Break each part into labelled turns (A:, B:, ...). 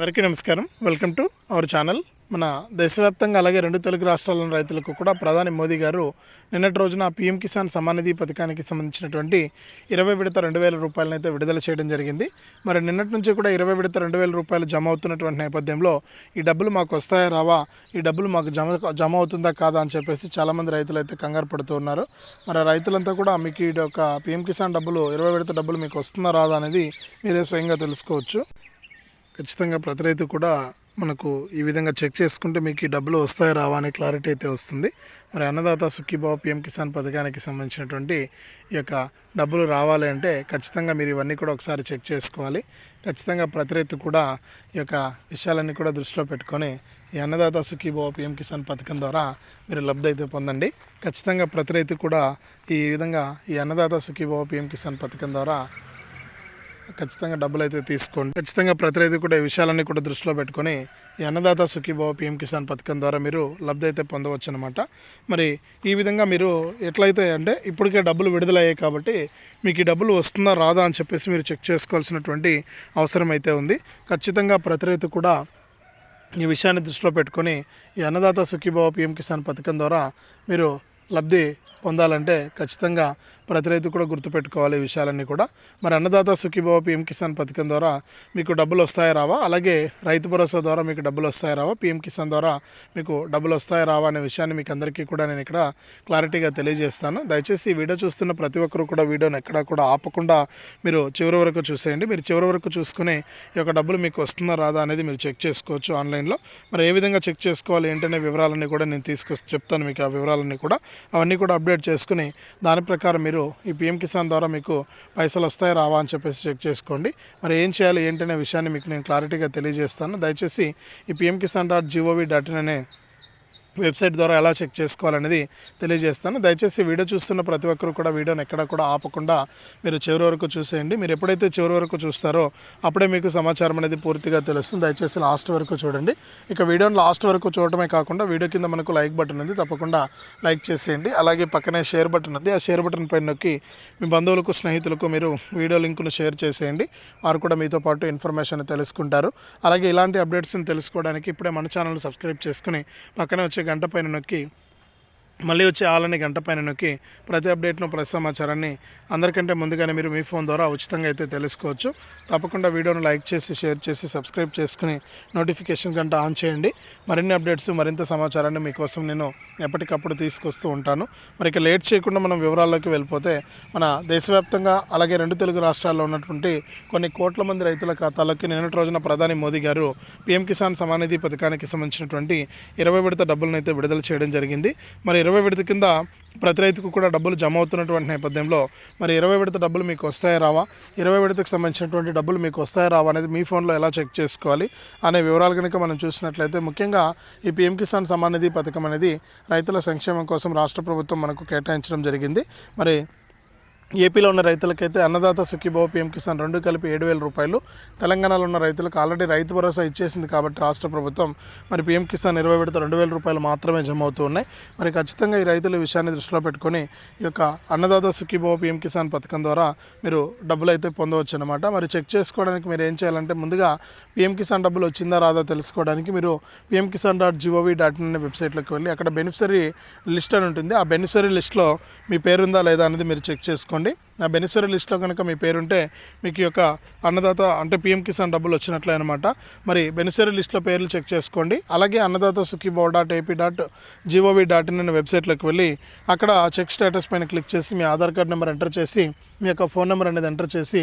A: అందరికీ నమస్కారం. Welcome to our channel. మన దేశవ్యాప్తంగా అలాగే రెండు తెలుగు రాష్ట్రాల్లోని రైతులకు కూడా ప్రధాని మోదీ గారు నిన్నటి రోజున పీఎం కిసాన్ సమానిధి పథకానికి సంబంధించినటువంటి ఇరవై విడత రెండు వేల రూపాయలను అయితే విడుదల చేయడం జరిగింది. మరి నిన్నటి నుంచి కూడా ఇరవై విడత రెండు వేల రూపాయలు జమ అవుతున్నటువంటి నేపథ్యంలో ఈ డబ్బులు మాకు వస్తాయా రావా? ఈ డబ్బులు మాకు జమ జమ అవుతుందా కాదా అని చెప్పేసి చాలామంది రైతులు అయితే కంగారు పడుతూ ఉన్నారు. మరి రైతులంతా కూడా మీకు ఈ యొక్క పీఎం కిసాన్ డబ్బులు ఇరవై విడత డబ్బులు మీకు వస్తుందా రాదా అనేది మీరే స్వయంగా తెలుసుకోవచ్చు. ఖచ్చితంగా ప్రతి రైతు కూడా మనకు ఈ విధంగా చెక్ చేసుకుంటే మీకు ఈ డబ్బులు వస్తాయి రావా అనే క్లారిటీ అయితే వస్తుంది. మరి అన్నదాత సుఖీబాబు పిఎం కిసాన్ పథకానికి సంబంధించినటువంటి ఈ యొక్క డబ్బులు రావాలి అంటే ఖచ్చితంగా మీరు ఇవన్నీ కూడా ఒకసారి చెక్ చేసుకోవాలి. ఖచ్చితంగా ప్రతి రైతు కూడా ఈ యొక్క విషయాలన్నీ కూడా దృష్టిలో పెట్టుకొని ఈ అన్నదాత సుఖీబాబు పిఎం కిసాన్ పథకం ద్వారా మీరు లబ్ధి అయితే పొందండి. ఖచ్చితంగా ప్రతి రైతు కూడా ఈ విధంగా ఈ అన్నదాత సుఖీబాబు పిఎం కిసాన్ పథకం ద్వారా ఖచ్చితంగా డబ్బులు అయితే తీసుకోండి. ఖచ్చితంగా ప్రతి రైతు కూడా ఈ విషయాలన్నీ కూడా దృష్టిలో పెట్టుకొని ఈ అన్నదాత సుఖీభావ పిఎం కిసాన్ పథకం ద్వారా మీరు లబ్ధి అయితే పొందవచ్చు అనమాట మరి ఈ విధంగా మీరు ఎట్లయితే అంటే ఇప్పటికే డబ్బులు విడుదలయ్యాయి కాబట్టి మీకు ఈ డబ్బులు వస్తుందా రాదా అని చెప్పేసి మీరు చెక్ చేసుకోవాల్సినటువంటి అవసరం అయితే ఉంది. ఖచ్చితంగా ప్రతి రైతు కూడా ఈ విషయాన్ని దృష్టిలో పెట్టుకొని ఈ అన్నదాత సుఖీభావ పిఎం కిసాన్ పథకం ద్వారా మీరు లబ్ధి పొందాలంటే ఖచ్చితంగా ప్రతి రైతు కూడా గుర్తుపెట్టుకోవాలి ఈ విషయాలన్నీ కూడా. మరి అన్నదాత సుఖీభావ పిఎం కిసాన్ పథకం ద్వారా మీకు డబ్బులు వస్తాయా రావా? అలాగే రైతు భరోసా ద్వారా మీకు డబ్బులు వస్తాయా రావా? పిఎం కిసాన్ ద్వారా మీకు డబ్బులు వస్తాయా రావా అనే విషయాన్ని మీకు అందరికీ కూడా నేను ఇక్కడ క్లారిటీగా తెలియజేస్తాను. దయచేసి ఈ వీడియో చూస్తున్న ప్రతి ఒక్కరు కూడా వీడియోని ఎక్కడా కూడా ఆపకుండా మీరు చివరి వరకు చూసేయండి. మీరు చివరి వరకు చూసుకుని ఈ యొక్క డబ్బులు మీకు వస్తుందా రాదా అనేది మీరు చెక్ చేసుకోవచ్చు ఆన్లైన్లో. మరి ఏ విధంగా చెక్ చేసుకోవాలి ఏంటనే వివరాలన్నీ కూడా నేను తీసుకొచ్చి చెప్తాను మీకు ఆ వివరాలన్నీ కూడా. అవన్నీ కూడా అప్డేట్ చేసుకుని దాని ప్రకారం మీరు ఈ పిఎం కిసాన్ ద్వారా మీకు పైసలు వస్తాయి రావా అని చెప్పేసి చెక్ చేసుకోండి. మరి ఏం చేయాలి ఏంటనే విషయాన్ని మీకు నేను క్లారిటీగా తెలియజేస్తాను. దయచేసి ఈ PM Kisan dot gov dot in అనే వెబ్సైట్ ద్వారా ఎలా చెక్ చేసుకోవాలనేది తెలియజేస్తాను. దయచేసి వీడియో చూస్తున్న ప్రతి ఒక్కరు కూడా వీడియోని ఎక్కడ కూడా ఆపకుండా మీరు చివరి వరకు చూసేయండి. మీరు ఎప్పుడైతే చివరి వరకు చూస్తారో అప్పుడే మీకు సమాచారం అనేది పూర్తిగా తెలుస్తుంది. దయచేసి లాస్ట్ వరకు చూడండి. ఇక వీడియోని లాస్ట్ వరకు చూడటమే కాకుండా వీడియో కింద మనకు లైక్ బటన్ ఉంది. తప్పకుండా లైక్ చేసేయండి. అలాగే పక్కనే షేర్ బటన్ ఉంది. ఆ షేర్ బటన్ పైన నొక్కి మీ బంధువులకు స్నేహితులకు మీరు వీడియో లింకును షేర్ చేసేయండి. వారు కూడా మీతో పాటు ఇన్ఫర్మేషన్ తెలుసుకుంటారు. అలాగే ఇలాంటి అప్డేట్స్ని తెలుసుకోవడానికి ఇప్పుడే మన ఛానల్ సబ్స్క్రైబ్ చేసుకుని పక్కనే వచ్చే గంట పైన నొక్కి మళ్ళీ వచ్చే ఆలని గంట పైన నొక్కి ప్రతి అప్డేట్ను ప్రతి సమాచారాన్ని అందరికంటే ముందుగానే మీరు మీ ఫోన్ ద్వారా ఉచితంగా అయితే తెలుసుకోవచ్చు. తప్పకుండా వీడియోను లైక్ చేసి షేర్ చేసి సబ్స్క్రైబ్ చేసుకుని నోటిఫికేషన్ గంట ఆన్ చేయండి. మరిన్ని అప్డేట్స్ మరింత సమాచారాన్ని మీకోసం నేను ఎప్పటికప్పుడు తీసుకొస్తూ ఉంటాను. మరి ఇక లేట్ చేయకుండా మనం వివరాల్లోకి వెళ్ళిపోతే మన దేశవ్యాప్తంగా అలాగే రెండు తెలుగు రాష్ట్రాల్లో ఉన్నటువంటి కొన్ని కోట్ల మంది రైతుల ఖాతాలోకి నిన్నటి రోజున ప్రధాని మోదీ గారు పీఎం కిసాన్ సమానిధి పథకానికి సంబంధించినటువంటి ఇరవై విడత డబ్బులను అయితే విడుదల చేయడం జరిగింది. మరి ఇరవై విడత కింద ప్రతి రైతుకు కూడా డబ్బులు జమ అవుతున్నటువంటి నేపథ్యంలో మరి ఇరవై విడత డబ్బులు మీకు వస్తాయా రావా? ఇరవై విడతకు సంబంధించినటువంటి డబ్బులు మీకు వస్తాయా రావా అనేది మీ ఫోన్లో ఎలా చెక్ చేసుకోవాలి అనే వివరాలు కనుక మనం చూసినట్లయితే ముఖ్యంగా ఈ పీఎం కిసాన్ సమ్మాన్ నిధి పథకం అనేది రైతుల సంక్షేమం కోసం రాష్ట్ర ప్రభుత్వం మనకు కేటాయించడం జరిగింది. మరి ఏపీలో ఉన్న రైతులకైతే అన్నదాత సుఖీభావ పీఎం కిసాన్ రెండు కలిపి ఏడు వేల రూపాయలు. తెలంగాణలో ఉన్న రైతులకు ఆల్రెడీ రైతు భరోసా ఇచ్చేసింది కాబట్టి రాష్ట్ర ప్రభుత్వం మరి పీఎం కిసాన్ ఇరవై విడత రెండు వేల రూపాయలు మాత్రమే జమ అవుతూ ఉన్నాయి. మరి ఖచ్చితంగా ఈ రైతుల విషయాన్ని దృష్టిలో పెట్టుకొని ఈ యొక్క అన్నదాత సుఖీభావ పీఎం కిసాన్ పథకం ద్వారా మీరు డబ్బులు అయితే పొందవచ్చు అనమాట మరి చెక్ చేసుకోవడానికి మీరు ఏం చేయాలంటే ముందుగా పీఎం కిసాన్ డబ్బులు వచ్చిందా రాదా తెలుసుకోవడానికి మీరు PM Kisan dot gov dot in అనే వెబ్సైట్లోకి వెళ్ళి అక్కడ బెనిఫిషరీ లిస్ట్ అని ఉంటుంది. ఆ బెనిఫిషరీ లిస్ట్లో మీ పేరుందా లేదా అనేది మీరు చెక్ చేసుకోండి. ఆ బెనిఫిషరీ లిస్ట్లో కనుక మీ పేరుంటే మీకు యొక్క అన్నదాత అంటే పిఎం కిసాన్ డబ్బులు వచ్చినట్లే అనమాట మరి బెనిఫిషరీ లిస్ట్లో పేర్లు చెక్ చేసుకోండి. అలాగే Annadata Sukhibhava dot AP dot gov dot in అనే వెబ్సైట్లోకి వెళ్ళి అక్కడ చెక్ స్టేటస్ పైన క్లిక్ చేసి మీ ఆధార్ కార్డ్ నెంబర్ ఎంటర్ చేసి మీ యొక్క ఫోన్ నెంబర్ అనేది ఎంటర్ చేసి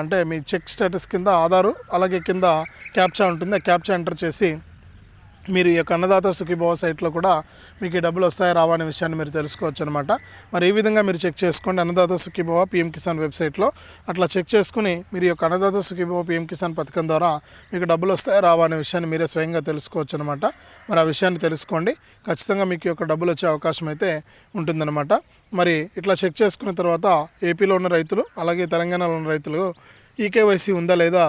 A: అంటే మీ చెక్ స్టేటస్ కింద ఆధారు అలాగే కింద క్యాప్చా ఉంటుంది. ఆ క్యాప్చా ఎంటర్ చేసి మీరు ఈ యొక్క అన్నదాత సుఖీభవ సైట్లో కూడా మీకు ఈ డబ్బులు వస్తాయి రావా అనే విషయాన్ని మీరు తెలుసుకోవచ్చు అనమాట మరి ఈ విధంగా మీరు చెక్ చేసుకోండి అన్నదాత సుఖీభవ పిఎం కిసాన్ వెబ్సైట్లో. అట్లా చెక్ చేసుకుని మీరు ఈ యొక్క అన్నదాత సుఖీభవ పిఎం కిసాన్ పథకం ద్వారా మీకు డబ్బులు వస్తాయా రావా అనే విషయాన్ని మీరే స్వయంగా తెలుసుకోవచ్చు అనమాట మరి ఆ విషయాన్ని తెలుసుకోండి. ఖచ్చితంగా మీకు యొక్క డబ్బులు వచ్చే అవకాశం అయితే ఉంటుందన్నమాట. మరి ఇట్లా చెక్ చేసుకున్న తర్వాత ఏపీలో ఉన్న రైతులు అలాగే తెలంగాణలో ఉన్న రైతులు ఈకేవైసీ ఉందా లేదా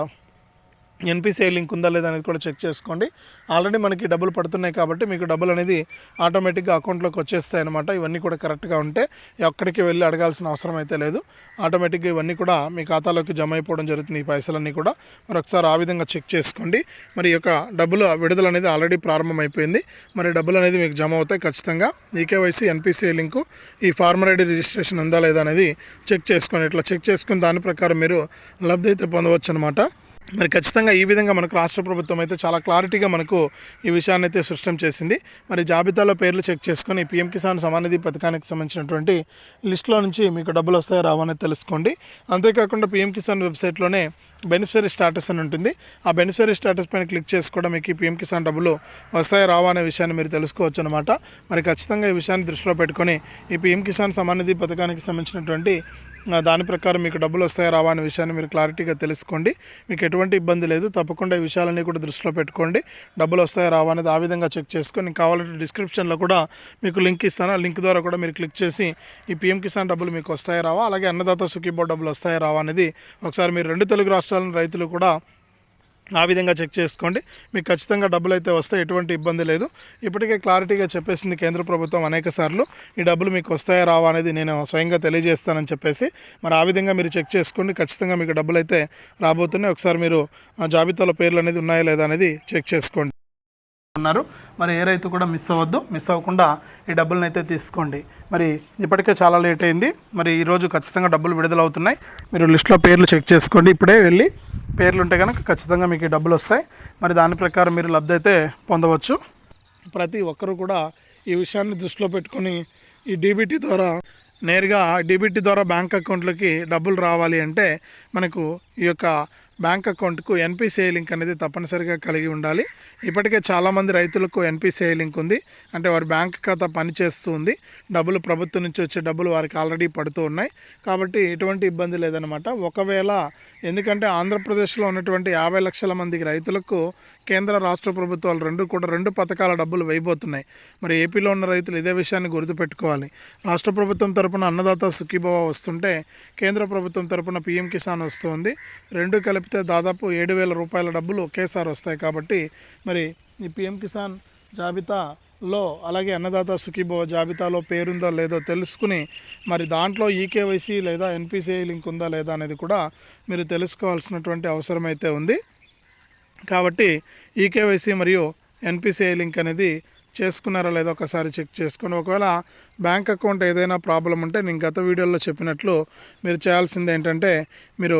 A: ఎన్పిసిఐ లింక్ ఉందా లేదా అనేది కూడా చెక్ చేసుకోండి. ఆల్రెడీ మనకి డబ్బులు పడుతున్నాయి కాబట్టి మీకు డబ్బులు అనేది ఆటోమేటిక్గా అకౌంట్లోకి వచ్చేస్తాయి అనమాట ఇవన్నీ కూడా కరెక్ట్గా ఉంటే ఎక్కడికి వెళ్ళి అడగాల్సిన అవసరం అయితే లేదు. ఆటోమేటిక్గా ఇవన్నీ కూడా మీ ఖాతాలోకి జమ అయిపోవడం జరుగుతుంది. ఈ పైసలన్నీ కూడా మరి ఒకసారి ఆ విధంగా చెక్ చేసుకోండి. మరి యొక్క డబ్బులు విడుదల అనేది ఆల్రెడీ ప్రారంభమైపోయింది. మరి డబ్బులు అనేది మీకు జమ అవుతాయి ఖచ్చితంగా. ఈకేవైసీ ఎన్పిసిఐ లింకు ఈ ఫార్మర్ ఐడి రిజిస్ట్రేషన్ ఉందా లేదా అనేది చెక్ చేసుకోండి ఇట్లా చెక్ చేసుకుని దాని ప్రకారం మీరు లబ్ధి అయితే పొందవచ్చు అనమాట మరి ఖచ్చితంగా ఈ విధంగా మనకు రాష్ట్ర ప్రభుత్వం అయితే చాలా క్లారిటీగా మనకు ఈ విషయాన్ని అయితే సృష్టం చేసింది. మరి జాబితాలో పేర్లు చెక్ చేసుకొని పీఎం కిసాన్ సమానిధి పథకానికి సంబంధించినటువంటి లిస్టులో నుంచి మీకు డబ్బులు వస్తాయో రావనేది తెలుసుకోండి. అంతేకాకుండా పీఎం కిసాన్ వెబ్సైట్లోనే బెనిఫిషరీ స్టాటస్ అని ఉంటుంది. ఆ బెనిఫిషరీ స్టాటస్ పైన క్లిక్ చేసి కూడా మీకు పీఎం కిసాన్ డబ్బులు వస్తాయో రావా అనే విషయాన్ని మీరు తెలుసుకోవచ్చు అనమాట మరి ఖచ్చితంగా ఈ విషయాన్ని దృష్టిలో పెట్టుకొని ఈ పీఎం కిసాన్ సమానిధి పథకానికి సంబంధించినటువంటి దాని ప్రకారం మీకు డబ్బులు వస్తాయా రావా అనే విషయాన్ని మీరు క్లారిటీగా తెలుసుకోండి. మీకు ఎటువంటి ఇబ్బంది లేదు. తప్పకుండా ఈ విషయాలన్నీ కూడా దృష్టిలో పెట్టుకోండి. డబ్బులు వస్తాయా రావా అనేది ఆ విధంగా చెక్ చేసుకొని కావాలంటే డిస్క్రిప్షన్లో కూడా మీకు లింక్ ఇస్తాను. ఆ లింక్ ద్వారా కూడా మీరు క్లిక్ చేసి ఈ పీఎం కిసాన్ డబ్బులు మీకు వస్తాయా రావా? అలాగే అన్నదాత సుఖీబో డబ్బులు వస్తాయా రావా అనేది ఒకసారి మీరు రెండు తెలుగు రాష్ట్రాల రైతులు కూడా ఆ విధంగా చెక్ చేసుకోండి. మీకు ఖచ్చితంగా డబ్బులు అయితే వస్తాయి ఎటువంటి ఇబ్బంది లేదు. ఇప్పటికే క్లారిటీగా చెప్పేసింది కేంద్ర ప్రభుత్వం అనేక సార్లు ఈ డబ్బులు మీకు వస్తాయా రావా అనేది నేను స్వయంగా తెలియజేస్తానని చెప్పేసి మరి ఆ విధంగా మీరు చెక్ చేసుకోండి. ఖచ్చితంగా మీకు డబ్బులు అయితే రాబోతున్నాయి. ఒకసారి మీరు జాబితాలో పేర్లు అనేది ఉన్నాయా లేదా అనేది చెక్ చేసుకోండి. ఉన్నారు. మరి ఏ రైతు కూడా మిస్ అవ్వద్దు. మిస్ అవ్వకుండా ఈ డబ్బులను అయితే తీసుకోండి. మరి ఇప్పటికే చాలా లేట్ అయింది. మరి ఈరోజు ఖచ్చితంగా డబ్బులు విడుదల అవుతున్నాయి మీరు లిస్ట్లో పేర్లు చెక్ చేసుకోండి. ఇప్పుడే వెళ్ళి పేర్లు ఉంటే కనుక ఖచ్చితంగా మీకు ఈ డబ్బులు వస్తాయి. మరి దాని ప్రకారం మీరు లబ్ధి అయితే పొందవచ్చు. ప్రతి ఒక్కరూ కూడా ఈ విషయాన్ని దృష్టిలో పెట్టుకొని ఈ డీబీటీ ద్వారా నేరుగా డీబీటీ ద్వారా బ్యాంక్ అకౌంట్లకి డబ్బులు రావాలి అంటే మనకు ఈ యొక్క బ్యాంక్ అకౌంట్కు ఎన్పిసిఐ లింక్ అనేది తప్పనిసరిగా కలిగి ఉండాలి. ఇప్పటికే చాలామంది రైతులకు ఎన్పిసిఐ లింక్ ఉంది. అంటే వారి బ్యాంక్ ఖాతా పనిచేస్తూ ఉంది. డబ్బులు ప్రభుత్వం నుంచి వచ్చే డబ్బులు వారికి ఆల్రెడీ పడుతూ ఉన్నాయి. కాబట్టి ఎటువంటి ఇబ్బంది లేదనమాట ఒకవేళ ఎందుకంటే ఆంధ్రప్రదేశ్లో ఉన్నటువంటి యాభై లక్షల మందికి రైతులకు కేంద్ర రాష్ట్ర ప్రభుత్వాలు రెండు కూడా రెండు పథకాల డబ్బులు వేయబోతున్నాయి. మరి ఏపీలో ఉన్న రైతులు ఇదే విషయాన్ని గుర్తుపెట్టుకోవాలి. రాష్ట్ర ప్రభుత్వం తరపున అన్నదాత సుఖీభవ వస్తుంటే కేంద్ర ప్రభుత్వం తరపున పీఎం కిసాన్ వస్తుంది. రెండు కలిపితే దాదాపు ఏడు వేల రూపాయల డబ్బులు ఒకేసారి వస్తాయి కాబట్టి మరి ఈ పీఎం కిసాన్ జాబితాలో అలాగే అన్నదాత సుఖీభవ జాబితాలో పేరుందో లేదో తెలుసుకుని మరి దాంట్లో ఈకేవైసీ లేదా ఎన్పిసిఐ లింక్ ఉందా లేదా అనేది కూడా మీరు తెలుసుకోవాల్సినటువంటి అవసరం అయితే ఉంది. కాబట్టి ఈకేవైసీ మరియు ఎన్పిసిఐ లింక్ అనేది చేసుకున్నారా లేదా ఒకసారి చెక్ చేసుకొని ఒకవేళ బ్యాంక్ అకౌంట్ ఏదైనా ప్రాబ్లం ఉంటే నేను గత వీడియోలో చెప్పినట్లు మీరు చేయాల్సింది ఏంటంటే మీరు